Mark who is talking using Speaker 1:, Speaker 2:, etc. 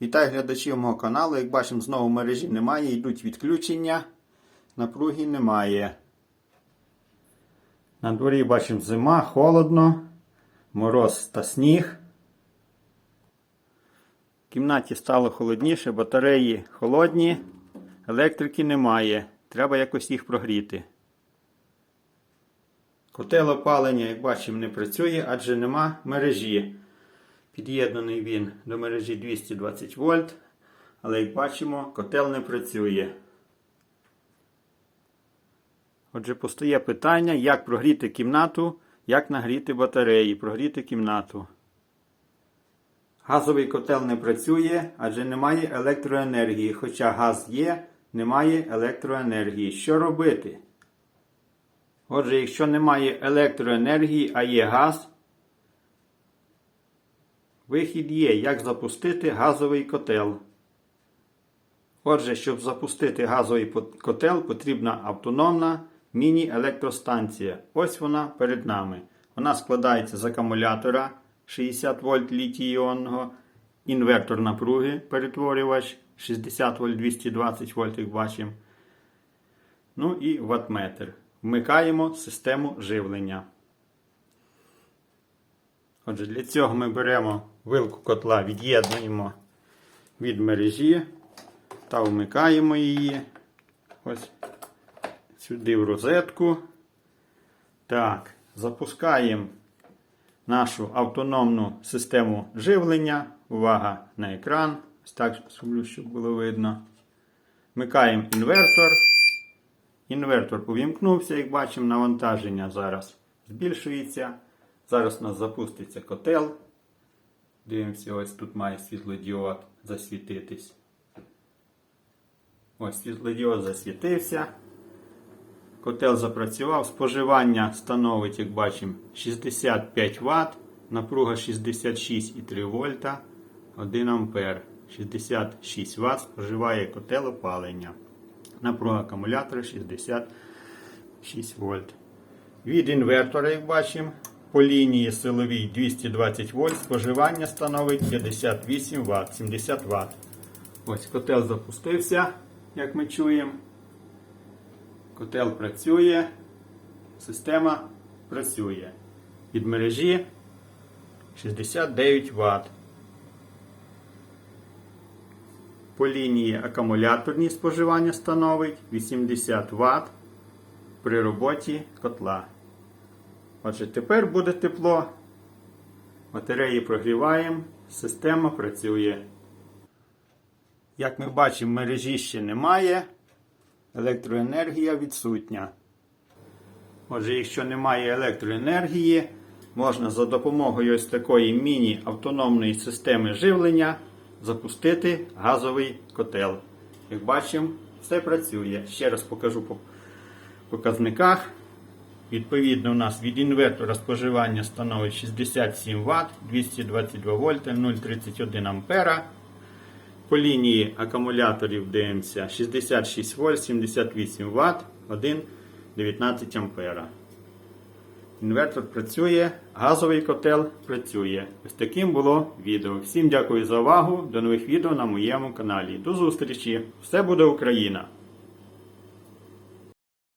Speaker 1: Вітаю глядачів мого каналу. Як бачимо, знову мережі немає, йдуть відключення. Напруги немає. На дворі бачимо зима, холодно, мороз та сніг. В кімнаті стало холодніше, батареї холодні, електрики немає. Треба якось їх прогріти. Котел опалення, як бачимо, не працює, адже нема мережі. Під'єднаний він до мережі 220 вольт, але як бачимо, котел не працює. Отже, постає питання, як прогріти кімнату, як нагріти батареї, прогріти кімнату. Газовий котел не працює, адже немає електроенергії. Хоча газ є, немає електроенергії. Що робити? Отже, якщо немає електроенергії, а є газ, Вихід є, як запустити газовий котел. Отже, щоб запустити газовий котел, потрібна автономна міні-електростанція. Ось вона перед нами. Вона складається з акумулятора 60 вольт літій-іонного, інвертор напруги, перетворювач 60 вольт 220 вольт, як бачимо. Ну і ваттметр. Вмикаємо систему живлення. Отже, для цього ми беремо вилку котла, від'єднуємо від мережі та вмикаємо її ось сюди в розетку. Так, запускаємо нашу автономну систему живлення. Увага на екран. Ось так зроблю, щоб було видно. Вмикаємо інвертор. Інвертор увімкнувся, як бачимо, навантаження зараз збільшується. Зараз у нас запуститься котел. Дивимося, ось тут має світлодіод засвітитись. Ось світлодіод засвітився. Котел запрацював. Споживання становить, як бачимо, 65 Вт, напруга 66,3 вольта, 1 ампер. 66 Вт споживає котел опалення. Напруга акумулятора 66 вольт. Від інвертора, як бачимо, по лінії силовій 220 вольт, споживання становить 58 Вт, 70 Вт. Ось котел запустився, як ми чуємо. Котел працює, система працює. Від мережі 69 Вт. По лінії акумуляторні споживання становить 80 Вт при роботі котла. Отже, тепер буде тепло. Батареї прогріваємо, система працює. Як ми бачимо, мережі ще немає. Електроенергія відсутня. Отже, якщо немає електроенергії, можна за допомогою ось такої міні-автономної системи живлення запустити газовий котел. Як бачимо, все працює. Ще раз покажу по показниках. Відповідно, у нас від інвертора споживання становить 67 Вт, 222 вольта, 0,31 ампера. По лінії акумуляторів дивимося 66 вольт, 78 Вт, 1,19 ампера. Інвертор працює, газовий котел працює. Ось таким було відео. Всім дякую за увагу. До нових відео на моєму каналі. До зустрічі! Все буде Україна!